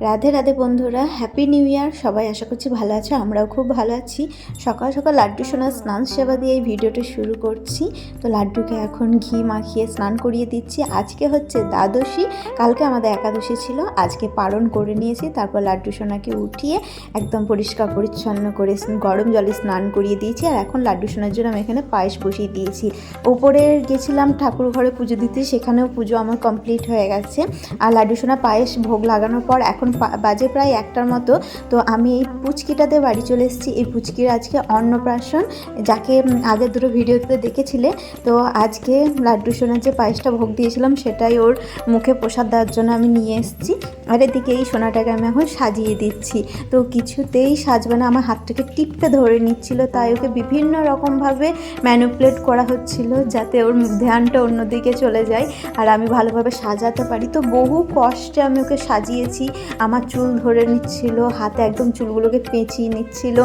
রাধে রাধে বন্ধুরা happy new year সবাই আশা করছি ভালো আছো, আমরাও খুব ভালো আছি। সকাল সকাল লাড্ডু সোনার স্নান সেবা দিয়ে এই ভিডিওটা শুরু করছি। তো লাড্ডুকে এখন ঘি মাখিয়ে স্নান করিয়ে দিচ্ছি। আজকে হচ্ছে দ্বাদশী, কালকে আমাদের একাদশী ছিল, আজকে পালন করে নিয়েছি। তারপর লাড্ডু সোনাকে উঠিয়ে একদম পরিষ্কার পরিচ্ছন্ন করে গরম জলে স্নান করিয়ে দিয়েছি। আর এখন লাড্ডু সোনার জন্য আমি এখানে পায়েস বসিয়ে দিয়েছি। ওপরে গেছিলাম ঠাকুর ঘরে পুজো দিতে, সেখানেও পুজো আমার কমপ্লিট হয়ে গেছে। আর লাড্ডু সোনা পায়েস ভোগ লাগানোর পর এখন পা- বাজে প্রায় একটার মতো। তো আমি এই পুচকিটাতে বাড়ি চলে এসেছি। এই পুচকির আজকে অন্নপ্রাশন, যাকে আগের দুটো ভিডিওতে দেখেছিলে। তো আজকে লাড্ডু সোনার যে পায়েসটা ভোগ দিয়েছিলাম, সেটাই ওর মুখে প্রসাদ দেওয়ার জন্য আমি নিয়ে এসেছি। আর এদিকে এই সোনাটাকে আমি এখন সাজিয়ে দিচ্ছি। তো কিছুতেই সাজবে না। আমার হাতটাকে টিপে ধরে নিচ্ছিল, তাই ওকে বিভিন্ন রকমভাবে ম্যানুপুলেট করা হচ্ছিল, যাতে ওর ধ্যানটা অন্যদিকে চলে যায়। আর আমি ভালোভাবে সাজাতে পারি। তো বহু কষ্টে আমি ওকে সাজিয়েছি। আমার চুল ধরে নিচ্ছিল, হাতে একদম চুলগুলোকে পেঁচিয়ে নিচ্ছিল।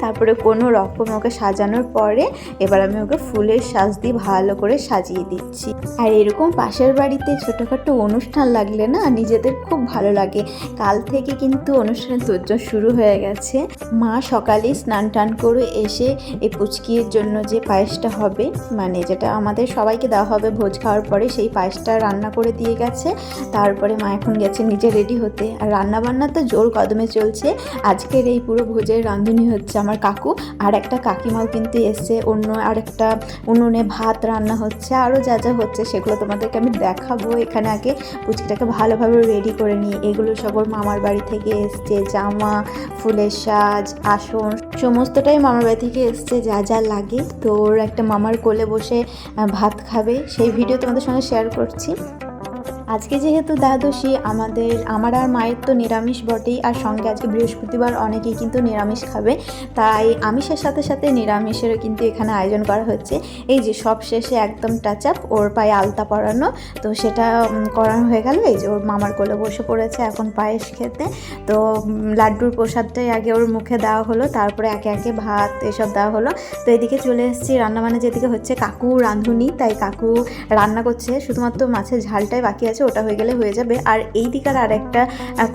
তারপরে কোনো রকম ওকে সাজানোর পরে এবার আমি ওকে ফুলের সাজ দিয়ে ভালো করে সাজিয়ে দিচ্ছি। আর এরকম পাশের বাড়িতে ছোটোখাটো অনুষ্ঠান লাগলে না নিজেদের খুব ভালো লাগে। কাল থেকে কিন্তু অনুষ্ঠানের তোজ্জোর শুরু হয়ে গেছে। মা সকালে স্নান টান করে এসে এই পুচকির জন্য যে পায়েসটা হবে মানে যেটা আমাদের সবাইকে দেওয়া হবে ভোজ খাওয়ার পরে সেই পায়েসটা রান্না করে দিয়ে গেছে। তারপরে মা এখন গেছে নিজে রেডি হতে। আর রান্না বান্না তো জোর কদমে চলছে। আজকের এই পুরো ভোজের রাঁধুনি হচ্ছে আমার কাকু। আর একটা কাকিমাও কিন্তু এসছে। অন্য আর একটা উনুনে ভাত রান্না হচ্ছে। আরও যা যা হচ্ছে সেগুলো তোমাদেরকে আমি দেখাবো। এখানে আগে পুচকিটাকে ভালোভাবে রেডি করে নিই। এগুলো সব ওর মামার বাড়ি থেকে এসছে। জামা, ফুলের সাজ, আসন, সমস্তটাই মামার বাড়ি থেকে এসছে। যা যা লাগে। তো ওর একটা মামার কোলে বসে ভাত খাবে। সেই ভিডিও তোমাদের সঙ্গে শেয়ার করছি। আজকে যেহেতু দ্বাদশী, আমাদের, আমার আর মায়ের তো নিরামিষ বটেই, আর সঙ্গে আজকে বৃহস্পতিবার অনেকেই কিন্তু নিরামিষ খাবে। তাই আমিষের সাথে সাথে নিরামিষেরও কিন্তু এখানে আয়োজন করা হচ্ছে। এই যে সব শেষে একদম টাচ আপ ওর পায়ে আলতা পরানো, তো সেটা করানো হয়ে গেল। এই যে ওর মামার কোলে বসে পড়েছে এখন পায়েস খেতে। তো লাড্ডুর প্রসাদটাই আগে ওর মুখে দেওয়া হলো, তারপরে একে একে ভাত এসব দেওয়া হলো। তো এদিকে চলে এসেছি রান্না মানে যেদিকে হচ্ছে কাকু, রাঁধুনি। তাই কাকু রান্না করছে, শুধুমাত্র মাছের ঝালটাই বাকি আছে। ওটা হয়ে গেলে হয়ে যাবে। আর এই দিকার আর একটা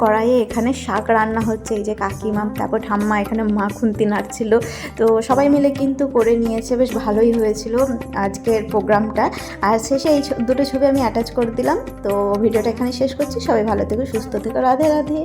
কড়াইয়ে এখানে শাক রান্না হচ্ছে। এই যে কাকিমা, তারপর ঠাম্মা, এখানে মা, খুন্তি নাড়ছিল। তো সবাই মিলে কিন্তু করে নিয়েছে, বেশ ভালোই হয়েছিল আজকের প্রোগ্রামটা। আর শেষে এই দুটো ছবি আমি অ্যাটাচ করে দিলাম। তো ভিডিওটা এখানে শেষ করছি। সবাই ভালো থেকো, সুস্থ থেকো। রাধে রাধে।